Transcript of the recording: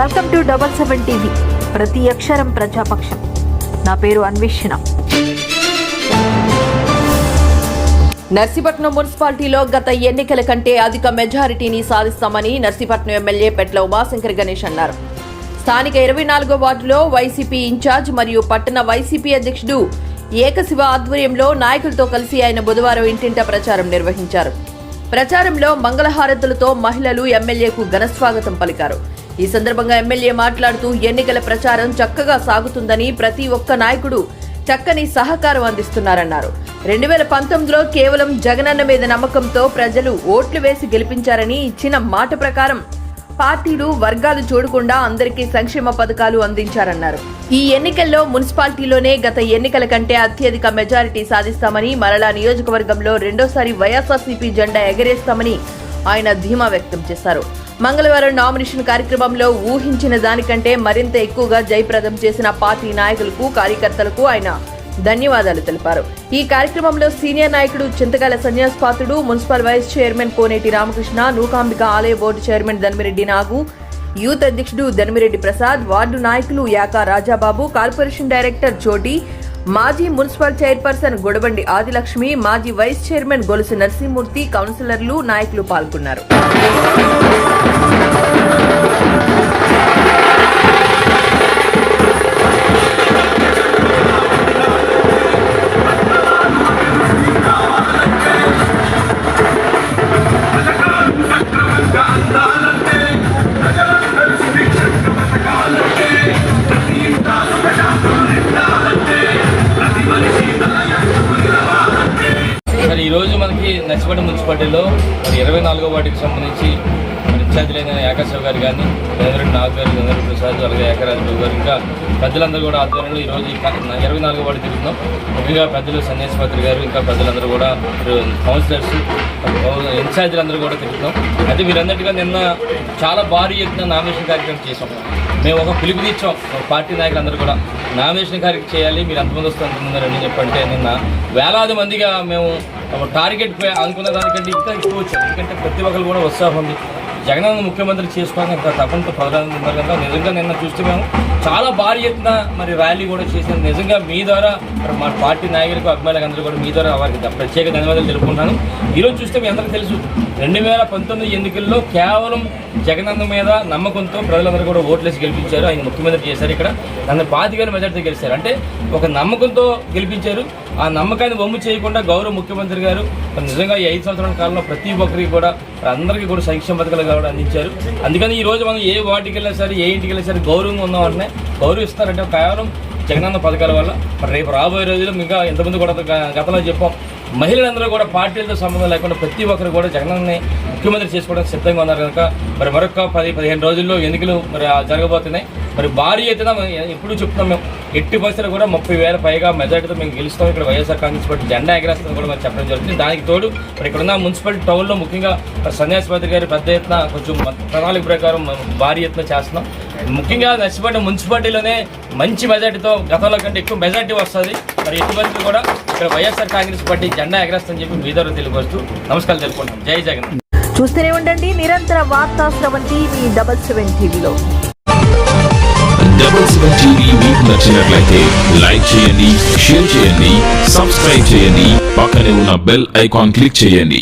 Welcome to double seven TV. ప్రతి అక్షరం ప్రజాపక్షం. నా పేరు అన్వేషణ. నర్సీపట్నం మున్సిపాలిటీలో గత ఎన్నికల కంటే అధిక మెజారిటీని సాధిస్తామని నర్సీపట్నం ఎమ్మెల్యే పెట్ల ఉమాశంకర్ గణేష్ అన్నారు. స్థానిక ఇరవై నాలుగో వార్డులో వైసీపీ ఇన్ఛార్జ్ మరియు పట్టణ వైసీపీ అధ్యక్షుడు ఏకశివ ఆధ్వర్యంలో నాయకులతో కలిసి ఆయన బుధవారం ఇంటింట ప్రచారం నిర్వహించారు. ప్రచారంలో మంగళహారతులతో మహిళలు ఎమ్మెల్యేకు ఘనస్వాగతం పలికారు. ఈ సందర్భంగా ఎమ్మెల్యే మాట్లాడుతూ ఎన్నికల ప్రచారం చక్కగా సాగుతుందని ప్రతి ఒక్క నాయకుడు చక్కని సహకారం అందిస్తున్నారన్నారు. రెండు వేల పంతొమ్మిదిలో కేవలం జగనన్న మీద నమ్మకంతో ప్రజలు ఓట్లు వేసి గెలిపించారని ఇచ్చిన మాట ప్రకారం పార్టీలు వర్గాలు చూడకుండా అందరికీ సంక్షేమ పథకాలు అందించారన్నారు. ఈ ఎన్నికల్లో మున్సిపాలిటీలోనే గత ఎన్నికల కంటే అత్యధిక మెజారిటీ సాధిస్తామని మరలా నియోజకవర్గంలో రెండోసారి వైఎస్ఆర్సీపీ జెండా ఎగరేస్తామని ఆయన ధీమా వ్యక్తం చేశారు. మంగళవారం నామినేషన్ కార్యక్రమంలో ఊహించిన దానికంటే మరింత ఎక్కువగా జయప్రదం చేసిన పార్టీ నాయకులకు కార్యకర్తలకు ఆయన ధన్యవాదాలు తెలిపారు. ఈ కార్యక్రమంలో సీనియర్ నాయకుడు Chintakala Sanyas Patrudu municipal vice chairman Koneti Ramakrishna Nookambika ఆలయ board chairman Dhanmireddy Nagu youth అధ్యక్షుడు ధన్మిరెడ్డి ప్రసాద్ వార్డు నాయకులు యాకా రాజాబాబు కార్పొరేషన్ డైరెక్టర్ చోటి మాజీ మున్సిపల్ చైర్పర్సన్ గొడబండి ఆదిలక్ష్మి మాజీ వైస్ చైర్మన్ గొలుసు నరసింహమూర్తి కౌన్సిలర్లు నాయకులు పాల్గొన్నారు. నర్సిపేట మున్సిపాలిటీలో మరి ఇరవై నాలుగో వాటికి సంబంధించి మరి ఇన్ఛార్జీలైన ఏకాశివ గారు కానీ చంద్రుడి నాగ్ గారు చంద్రుడి ప్రసాద్ అలాగే ఏకరాజు గారు ఇంకా పెద్దలందరూ కూడా ఆధ్వర్యంలో ఈరోజు ఈ ఇరవై నాలుగో వాటి తిరుగుతున్నాం. ముఖ్యంగా పెద్దలు సన్యాసిపత్రి గారు ఇంకా పెద్దలందరూ కూడా మరి కౌన్సిలర్స్ ఇన్ఛార్జీలందరూ కూడా తిరుగుతున్నాం. అయితే మీరందరిగా నిన్న చాలా భారీ ఎత్తున నామినేషన్ కార్యక్రమం చేసాం మేము ఒక పిలుపునిచ్చాం ఒక పార్టీ నాయకులందరూ కూడా నామినేషన్ కార్యక్రమం చేయాలి మీరు ఎంతమంది వస్తే అంతమంది రండి చెప్పంటే నిన్న వేలాది మందిగా మేము టార్గెట్ అనుకున్న దానికంటే ఇంకా ఎక్కువ వచ్చాం ఎందుకంటే ప్రతి ఒక్కరు కూడా ఉత్సాహం ఉంది. జగనన్న ముఖ్యమంత్రి చేసుకోవడానికి ఇంకా తప్పనితో పదరాలు ఉన్నారు కదా నిజంగా నిన్న చూస్తే మేము చాలా భారీ ఎత్తున మరి ర్యాలీ కూడా చేసిన నిజంగా మీ ద్వారా మరి మా పార్టీ నాయకులకు అభిమానులకు అందరూ కూడా మీ ద్వారా వారికి ప్రత్యేక ధన్యవాదాలు తెలుపుకుంటున్నాను. ఈరోజు చూస్తే మీ అందరికీ తెలుసు రెండు వేల పంతొమ్మిది ఎన్నికల్లో కేవలం జగనన్న మీద నమ్మకంతో ప్రజలందరూ కూడా ఓట్లేసి గెలిపించారు. ఆయన ముఖ్యమంత్రి చేశారు ఇక్కడ. నన్ను పాతికేళ్ళ మెజార్టీ గెలిచారు. అంటే ఒక నమ్మకంతో గెలిపించారు. ఆ నమ్మకాన్ని వమ్ము చేయకుండా గౌరవ ముఖ్యమంత్రి గారు నిజంగా ఈ ఐదు సంవత్సరాల కాలంలో ప్రతి ఒక్కరికి కూడా అందరికీ కూడా సంక్షేమ పథకాలు కూడా అందించారు. అందుకని ఈ రోజు మనం ఏ వార్డుకి వెళ్ళినా సరే ఏ ఇంటికి వెళ్ళినా సరే గౌరవంగా ఉన్న వాటినే గౌరవిస్తారంటే కేవలం జగనన్న పథకాల వల్ల. మరి రేపు రాబోయే రోజుల్లో ఇంకా ఎంతమంది కూడా గతంలో చెప్పాం. మహిళలందరూ కూడా పార్టీలతో సంబంధం లేకుండా ప్రతి ఒక్కరు కూడా జగనన్నని ముఖ్యమంత్రి చేసుకోవడానికి సిద్ధంగా ఉన్నారు కనుక మరి మరొక పది పదిహేను రోజుల్లో ఎన్నికలు మరి జరగబోతున్నాయి. మరి భారీ ఎత్తున మనం ఎప్పుడు చెప్తున్నాం మేము ఎట్టి పరిస్థితులు కూడా ముప్పై వేల పైగా మెజార్టీతో మేము గెలుస్తాం. ఇక్కడ వైఎస్ఆర్ కాంగ్రెస్ పార్టీ జెండా ఎగరేస్తాం కూడా మరి చెప్పడం జరుగుతుంది. దానికి తోడు మరి ఇక్కడ ఉన్న మున్సిపాలిటీ టౌన్లో ముఖ్యంగా మరి సన్యాసిపతి గారి పెద్ద ఎత్తున కొంచెం ప్రణాళిక ప్రకారం మనం భారీ ఎత్తున చేస్తున్నాం. ముఖ్యంగా నర్సిపేట మున్సిపాలిటీలోనే మంచి మెజార్టీతో గతంలో కంటే ఎక్కువ మెజార్టీ వస్తుంది. మరి పరిస్థితులు కూడా ఇక్కడ వైఎస్ఆర్ కాంగ్రెస్ పార్టీ జెండా ఎగరేస్తామని చెప్పి మీ ద్వారా తెలియపరుస్తూ నమస్కారాలు తెలుపుకుంటాం జై జగన్ చూస్తూనే ఉండండి నిరంతర వార్తా స్రవంతి మీ డబల్ సెవెన్ టీవీలో. డబుల్ సెవెన్ టీవీ మీకు నచ్చినట్లయితే లైక్ చేయండి షేర్ చేయండి సబ్స్క్రైబ్ చేయండి పక్కనే ఉన్న బెల్ ఐకాన్ క్లిక్ చేయండి.